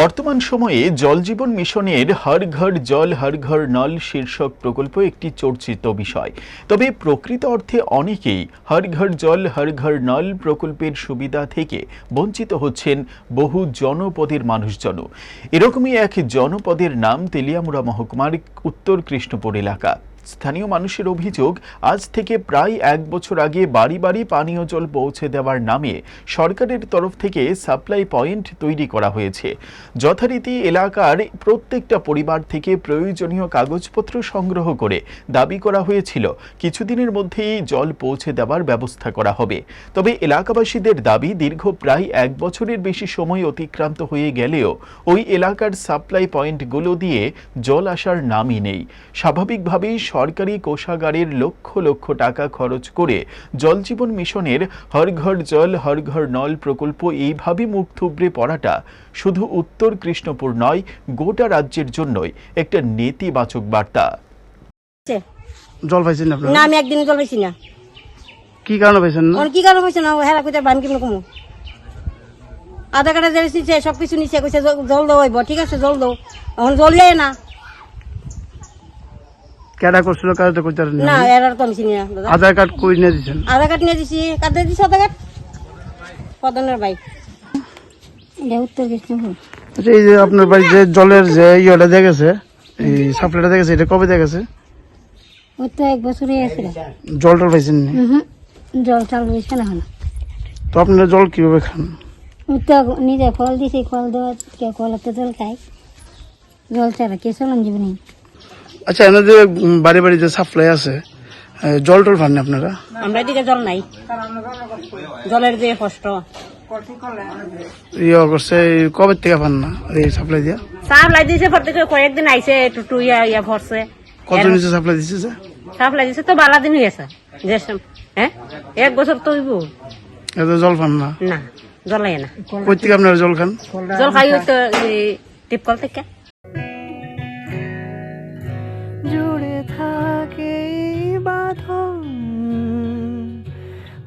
বর্তমান সময়ে জল জীবন মিশনের হর ঘর জল হর ঘর নল শীর্ষক প্রকল্প একটি চর্চিত বিষয়। তবে প্রকৃত অর্থে অনেকেই হর ঘর জল হর ঘর নল প্রকল্পের সুবিধা থেকে বঞ্চিত হচ্ছেন বহু জনপদের মানুষজন এরকমই এক জনপদের নাম তেলিয়ামুড়া মহকুমার উত্তর কৃষ্ণপুর এলাকা। স্থানীয় মানুষের অভিযোগ, আজ থেকে প্রায় এক বছর আগে বাড়ি বাড়ি পানীয় জল পৌঁছে দেওয়ার নামে সরকারের তরফ থেকে সাপ্লাই পয়েন্ট তৈরি করা হয়েছে। যথারীতি এলাকার প্রত্যেকটা পরিবার থেকে প্রয়োজনীয় কাগজপত্র সংগ্রহ করে দাবি করা হয়েছিল। কিছুদিনের মধ্যেই জল পৌঁছে দেওয়ার ব্যবস্থা করা হবে। তবে এলাকাবাসীদের দাবি, দীর্ঘ প্রায় এক বছরের বেশি সময় অতিক্রান্ত হয়ে গেলেও ওই এলাকার সাপ্লাই পয়েন্টগুলো দিয়ে জল আসার নামই নেই। স্বাভাবিকভাবেই সরকারি কোষাগারের লক্ষ লক্ষ টাকা খরচ করে জলজীবন মিশনের হর ঘর জল হর ঘর নল প্রকল্প এইভাবে মুখ থুবড়ে পড়াটা শুধু উত্তর কৃষ্ণপুর নয় গোটা রাজ্যের জন্যই একটা নেতিবাচক বার্তা। জল পাইছেন না না আমি একদিন জল পাইছি না। কি কারণে পাইছেন না? কি কারণ হয়েছে না হেরা কোথায় বান কিমন কমু। আধার কার্ডে যে সব কিছু নিচ্ছে কইছে জল দাও ঠিক আছে জল দাও। এখন জল দেয় না। কেডা করছিল কাজটা করতে পারেন না এরার তো আমি চিনি না দাদা আধার কার্ড কই নিয়ে দিচ্ছেন আধার কার্ড নিয়ে দিছি কার্ড দিছি আধার কার্ড পদনের বাইক এটা উত্তর কৃষ্ণপুর আচ্ছা এই যে আপনার বাড়ি যে জলের যে ইয়েটা দেখেছে এই সাপ্লাইটা দেখেছে এটা কবে দেখেছে ওই তো এক বছরই আছিল জল টল পাইছেন নি? জল চাল রয়েছে না এখন। তো আপনারা জল কীভাবে খান? ওই তো নিজে ফল দিছি ফল দেওয়া কে কলতে জল খাই জল ছাড়া কে চলন জীবনী। আচ্ছা এনে যে উম, বাড়ি বাড়ি যে সাপ্লাই আছে জল টল পান আপনারা? আমরা এদিকে জল নাই। জলের যে কষ্ট। ইয়ে করছে কবে থেকে পান না এই সাপ্লাই দিয়া? সাপ্লাই দিছে পর থেকে কয়েকদিন আইছে টুটু ইয়া ইয়া ভরছে। কত নিচে সাপ্লাই সাপ্লাই দিছে তো বালা দিন হয়েছে যে হ্যাঁ? এক বছর তো হইব। এত জল পান না? না জলাই না। কই থেকে আপনারা জল খান? জল খাই তো টিপকল থেকে।